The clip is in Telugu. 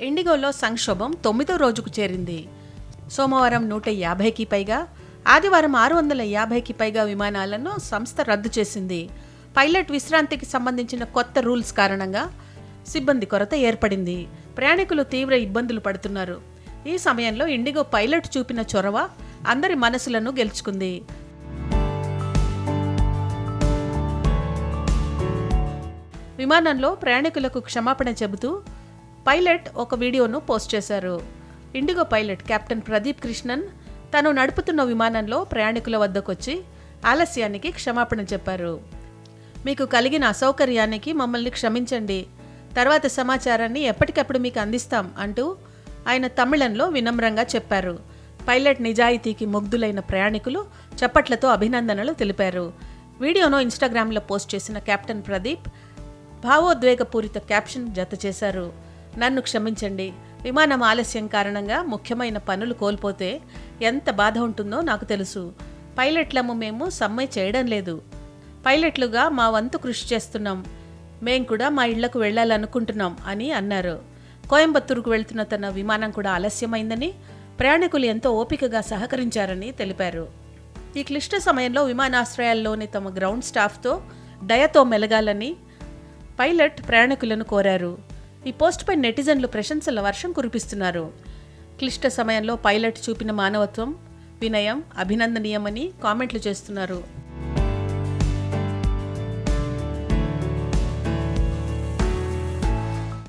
ఇండిగోలో సంక్షోభం తొమ్మిదో రోజుకు చేరింది. సోమవారం నూట యాభైకి పైగా ఆదివారం ఆరు వందల యాభైకి పైగా విమానాలను సంస్థ రద్దు చేసింది. పైలట్ విశ్రాంతికి సంబంధించిన కొత్త రూల్స్ కారణంగా సిబ్బంది కొరత ఏర్పడింది. ప్రయాణికులు తీవ్ర ఇబ్బందులు పడుతున్నారు. ఈ సమయంలో ఇండిగో పైలట్ చూపిన చొరవ అందరి మనసులను గెలుచుకుంది. విమానంలో ప్రయాణికులకు క్షమాపణ చెబుతూ పైలట్ ఒక వీడియోను పోస్ట్ చేశారు. IndiGo pilot captain Pradeep Krishnan తను నడుపుతున్న విమానంలో ప్రయాణికుల వద్దకొచ్చి ఆలస్యానికి క్షమాపణ చెప్పారు. మీకు కలిగిన అసౌకర్యానికి మమ్మల్ని క్షమించండి. తర్వాత సమాచారాన్ని ఎప్పటికప్పుడు మీకు అందిస్తాం అంటూ ఆయన తమిళంలో వినమ్రంగా చెప్పారు. పైలట్ నిజాయితీకి ముగ్ధులైన ప్రయాణికులు చప్పట్లతో అభినందనలు తెలిపారు. వీడియోను ఇన్స్టాగ్రామ్లో పోస్ట్ చేసిన కెప్టెన్ ప్రదీప్ భావోద్వేగపూరిత క్యాప్షన్ జత చేశారు. నన్ను క్షమించండి. విమానం ఆలస్యం కారణంగా ముఖ్యమైన పనులు కోల్పోతే ఎంత బాధ ఉంటుందో నాకు తెలుసు. పైలట్లము మేము సమ్మె చేయడం లేదు. పైలట్లుగా మా వంతు కృషి చేస్తున్నాం. మేం కూడా మా ఇళ్ళకు వెళ్ళాలనుకుంటున్నాం అని అన్నారు. కోయంబత్తూరుకు వెళ్తున్న తన విమానం కూడా ఆలస్యమైందని ప్రయాణికులు ఎంతో ఓపికగా సహకరించారని తెలిపారు. ఈ క్లిష్ట సమయంలో విమానాశ్రయాల్లోని తమ గ్రౌండ్ స్టాఫ్తో దయతో మెలగాలని పైలట్ ప్రయాణికులను కోరారు. ఈ పోస్ట్పై నెటిజన్లు ప్రశంసల వర్షం కురిపిస్తున్నారు. క్లిష్ట సమయంలో పైలట్ చూపిన మానవత్వం వినయం అభినందనీయమని కామెంట్లు చేస్తున్నారు.